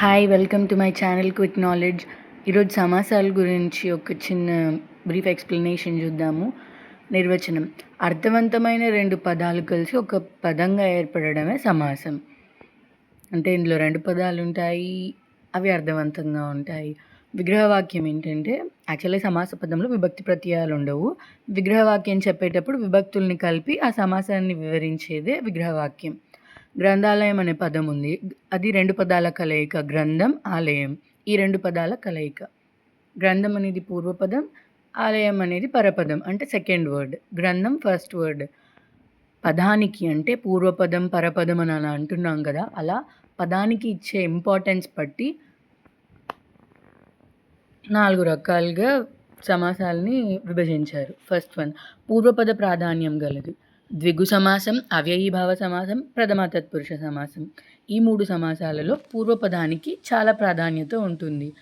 Hi welcome to my channel quick knowledge ఈరోజు సమాసాల గురించి ఒక చిన్న బ్రీఫ్ ఎక్స్ప్లెనేషన్ చూద్దాము. నిర్వచనం అర్థవంతమైన రెండు పదాలు కలిసి ఒక పదంగా ఏర్పడడమే సమాసం. అంటే ఇందులో రెండు పదాలు ఉంటాయి అవి అర్థవంతంగా ఉంటాయి. విగ్రహవాక్యం ఏంటంటే యాక్చువల్లీ సమాస పదంలో విభక్తి ప్రత్యయాలు ఉండవు. విగ్రహవాక్యం చెప్పేటప్పుడు విభక్తుల్ని కలిపి ఆ సమాసాన్ని వివరించేదే విగ్రహవాక్యం. గ్రంథాలయం అనే పదం ఉంది. అది రెండు పదాల కలయిక గ్రంథం ఆలయం. ఈ రెండు పదాల కలయిక. గ్రంథం అనేది పూర్వపదం ఆలయం అనేది పరపదం అంటే సెకండ్ వర్డ్ గ్రంథం ఫస్ట్ వర్డ్ పదానికి అంటే పూర్వపదం పరపదం అని అలా అంటున్నాం కదా. అలా పదానికి ఇచ్చే ఇంపార్టెన్స్ బట్టి నాలుగు రకాలుగా సమాసాలని విభజించారు. ఫస్ట్ వన్ పూర్వపద ప్రాధాన్యం గలది. ద్విగు సమాసం అవ్యయీభావ సమాసం ప్రథమ తత్పురుష సమాసం ఈ మూడు సమాసాలలో పూర్వపదానికి చాలా ప్రాధాన్యత ఉంటుంది.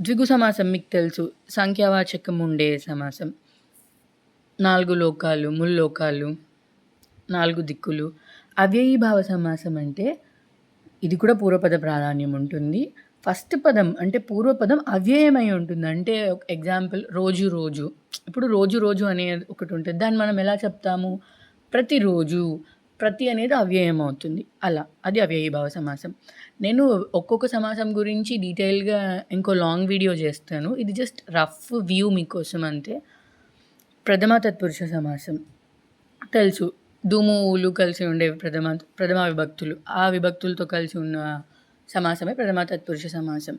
ద్విగు సమాసం మీకు తెలుసు. సంఖ్యావాచకం ఉండే సమాసం. నాలుగు లోకాలు ముల్లోకాలు నాలుగు దిక్కులు. అవ్యయీభావ సమాసం అంటే ఇది కూడా పూర్వపద ప్రాధాన్యం ఉంటుంది. ఫస్ట్ పదం అంటే పూర్వపదం అవ్యయమై ఉంటుంది. అంటే ఎగ్జాంపుల్ రోజు రోజు. ఇప్పుడు రోజు రోజు అనే ఒకటి ఉంటుంది. దాన్ని మనం ఎలా చెప్తాము? ప్రతిరోజు ప్రతి అనేది అవ్యయం అవుతుంది. అలా. అది అవ్యయీభావ సమాసం. నేను ఒక్కొక్క సమాసం గురించి డీటెయిల్గా ఇంకో లాంగ్ వీడియో చేస్తాను. ఇది జస్ట్ రఫ్ వ్యూ మీకోసం అంతే. ప్రథమ తత్పురుష సమాసం. తెలుసు. దుములు కలిసి ఉండే ప్రథమ ప్రథమ విభక్తులు. ఆ విభక్తులతో కలిసి ఉన్న సమాసమే ప్రథమ తత్పురుష సమాసం.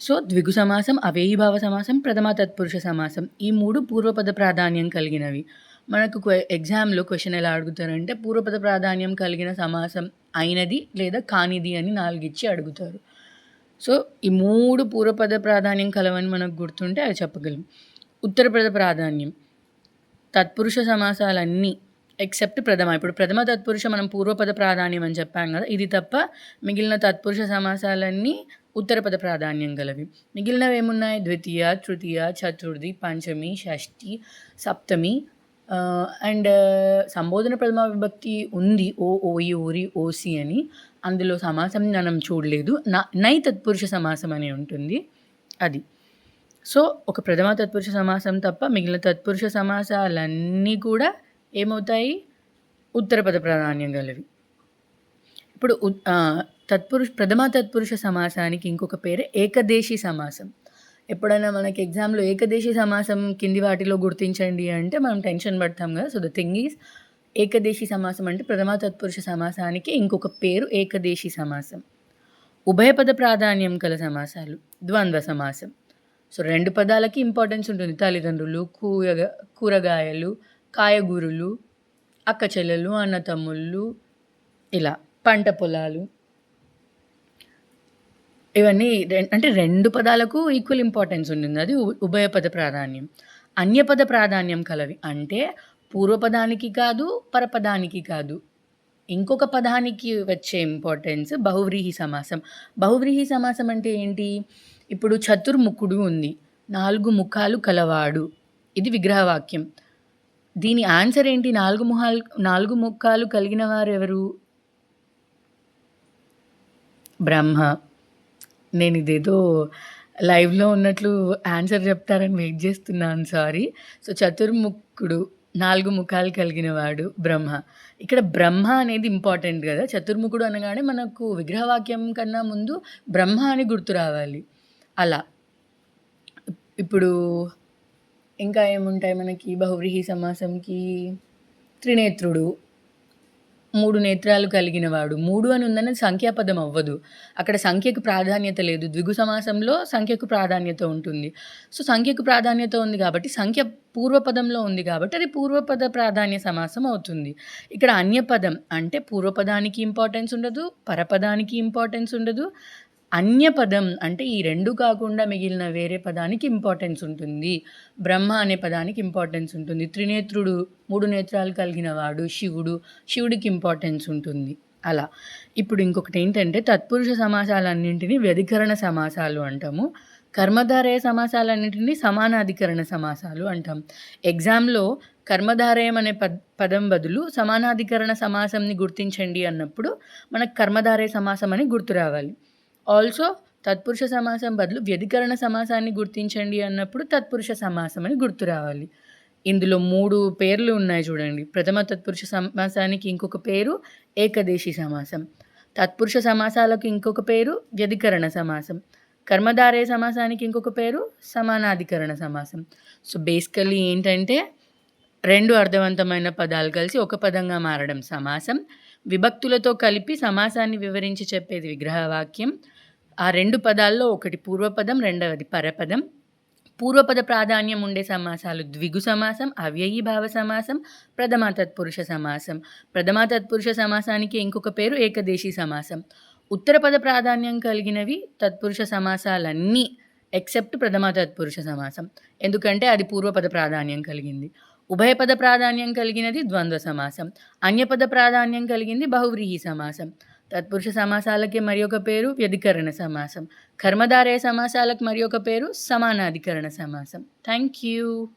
సో ద్విగు సమాసం అవేయీభావ సమాసం ప్రథమ తత్పురుష సమాసం. ఈ మూడు పూర్వపద ప్రాధాన్యం కలిగినవి. మనకు ఎగ్జామ్లో క్వశ్చన్ ఎలా అడుగుతారంటే పూర్వపద ప్రాధాన్యం కలిగిన సమాసం అయినది లేదా కానిది అని నాలుగిచ్చి అడుగుతారు. సో ఈ మూడు పూర్వపద ప్రాధాన్యం కలవని మనకు గుర్తుంటే అవి చెప్పగలం. ఉత్తరపద ప్రాధాన్యం. తత్పురుష సమాసాలన్నీ ఎక్సెప్ట్ ప్రథమ. ఇప్పుడు ప్రథమ తత్పురుష మనం పూర్వపద ప్రాధాన్యం అని చెప్పాం కదా ఇది తప్ప మిగిలిన తత్పురుష సమాసాలన్నీ ఉత్తరపద ప్రాధాన్యం గలవి. మిగిలినవి ఏమున్నాయి? ద్వితీయ తృతీయ చతుర్థి పంచమి షష్ఠి సప్తమి అండ్ సంబోధన ప్రథమ విభక్తి ఉంది ఓ ఓయి ఓరి ఓసి అని. అందులో సమాసం మనం చూడలేదు. నా నై తత్పురుష సమాసం అని ఉంటుంది. అది. సో ఒక ప్రథమ తత్పురుష సమాసం తప్ప మిగిలిన తత్పురుష సమాసాలన్నీ కూడా ఏమవుతాయి? ఉత్తరపద ప్రాధాన్యం గలవి ఇప్పుడు తత్పురుష ప్రథమ తత్పురుష సమాసానికి ఇంకొక పేరు ఏకదేశీ సమాసం. ఎప్పుడైనా మనకి ఎగ్జామ్లో ఏకదేశీ సమాసం కింది వాటిలో గుర్తించండి అంటే మనం టెన్షన్ పడతాం కదా. సో ద థింగ్ ఈజ్ ఏకదేశీ సమాసం అంటే ప్రథమ తత్పురుష సమాసానికి ఇంకొక పేరు ఏకదేశీ సమాసం. ఉభయపద ప్రాధాన్యం కల సమాసాలు ద్వంద్వ సమాసం. సో రెండు పదాలకి ఇంపార్టెన్స్ ఉంటుంది. తల్లిదండ్రులు కూరగా కూరగాయలు కాయగూరలు అక్క చెల్లెలు అన్న తమ్ముళ్ళు ఇలా పంట పొలాలు. ఇవన్నీ అంటే రెండు పదాలకు ఈక్వల్ ఇంపార్టెన్స్ ఉంటుంది అది ఉభయపద ప్రాధాన్యం. అన్యపద ప్రాధాన్యం కలవి అంటే పూర్వపదానికి కాదు పరపదానికి కాదు. ఇంకొక పదానికి వచ్చే ఇంపార్టెన్స్ బహువ్రీహి సమాసం. బహువ్రీహి సమాసం అంటే ఏంటి? ఇప్పుడు చతుర్ముఖుడు ఉంది. నాలుగు ముఖాలు కలవాడు. ఇది విగ్రహవాక్యం. దీని ఆన్సర్ ఏంటి? నాలుగు ముఖాలు నాలుగు ముఖాలు కలిగిన వారు ఎవరు? బ్రహ్మ. నేను ఇదేదో లైవ్‌లో ఉన్నట్లు ఆన్సర్ చెప్తారని వెయిట్ చేస్తున్నాను సారీ. సో, చతుర్ముఖుడు నాలుగు ముఖాలు కలిగిన వాడు బ్రహ్మ. ఇక్కడ బ్రహ్మ అనేది ఇంపార్టెంట్ కదా చతుర్ముఖుడు అనగానే మనకు విగ్రహవాక్యం కన్నా ముందు బ్రహ్మ అని గుర్తు రావాలి. అలా. ఇప్పుడు ఇంకా ఏముంటాయి మనకి బహువ్రీహి సమాసంకి త్రినేత్రుడు. మూడు నేత్రాలు కలిగిన వాడు మూడు అని ఉందని సంఖ్యాపదం అవ్వదు. అక్కడ సంఖ్యకు ప్రాధాన్యత లేదు. ద్విగు సమాసంలో సంఖ్యకు ప్రాధాన్యత ఉంటుంది. సో సంఖ్యకు ప్రాధాన్యత ఉంది కాబట్టి సంఖ్య పూర్వపదంలో ఉంది కాబట్టి అది పూర్వపద ప్రాధాన్య సమాసం అవుతుంది. ఇక్కడ అన్యపదం అంటే పూర్వపదానికి ఇంపార్టెన్స్ ఉండదు పరపదానికి ఇంపార్టెన్స్ ఉండదు అన్య పదం అంటే ఈ రెండు కాకుండా మిగిలిన వేరే పదానికి ఇంపార్టెన్స్ ఉంటుంది. బ్రహ్మ అనే పదానికి ఇంపార్టెన్స్ ఉంటుంది. త్రినేత్రుడు మూడు నేత్రాలు కలిగిన వాడు శివుడు శివుడికి ఇంపార్టెన్స్ ఉంటుంది. అలా. ఇప్పుడు ఇంకొకటి ఏంటంటే తత్పురుష సమాసాలన్నింటినీ వ్యధికరణ సమాసాలు అంటాము. కర్మధారయ సమాసాలన్నింటినీ సమానాధికరణ సమాసాలు అంటాం. ఎగ్జామ్లో కర్మధారయం అనే పద్ పదం బదులు సమానాధికరణ సమాసంని గుర్తించండి అన్నప్పుడు మనకు కర్మధారయ సమాసం అని గుర్తు రావాలి. ఆల్సో తత్పురుష సమాసం బదులు వ్యధికరణ సమాసాన్ని గుర్తించండి అన్నప్పుడు తత్పురుష సమాసం అని గుర్తు రావాలి. ఇందులో మూడు పేర్లు ఉన్నాయి చూడండి. ప్రథమ తత్పురుష సమాసానికి ఇంకొక పేరు ఏకదేశీ సమాసం. తత్పురుష సమాసాలకు ఇంకొక పేరు వ్యధికరణ సమాసం. కర్మధారయ సమాసానికి ఇంకొక పేరు సమానాధికరణ సమాసం. సో బేసికల్లీ ఏంటంటే రెండు అర్థవంతమైన పదాలు కలిసి ఒక పదంగా మారడం సమాసం. విభక్తులతో కలిపి సమాసాన్ని వివరించి చెప్పేది విగ్రహవాక్యం. ఆ రెండు పదాల్లో ఒకటి పూర్వపదం రెండవది పరపదం. పూర్వపద ప్రాధాన్యం ఉండే సమాసాలు ద్విగు సమాసం అవ్యయీభావ సమాసం ప్రథమా తత్పురుష సమాసం. ప్రథమా తత్పురుష సమాసానికి ఇంకొక పేరు ఏకదేశీ సమాసం. ఉత్తరపద ప్రాధాన్యం కలిగినవి తత్పురుష సమాసాలన్నీ ఎక్సెప్ట్ ప్రథమా తత్పురుష సమాసం. ఎందుకంటే అది పూర్వపద ప్రాధాన్యం కలిగింది. ఉభయపద ప్రాధాన్యం కలిగినది ద్వంద్వ సమాసం. అన్యపద ప్రాధాన్యం కలిగింది బహువ్రీహి సమాసం. తత్పురుష సమాసాలకి మరి ఒక పేరు వ్యధికరణ సమాసం. కర్మధారయ సమాసాలకు మరి ఒక పేరు సమానాధికరణ సమాసం. Thank you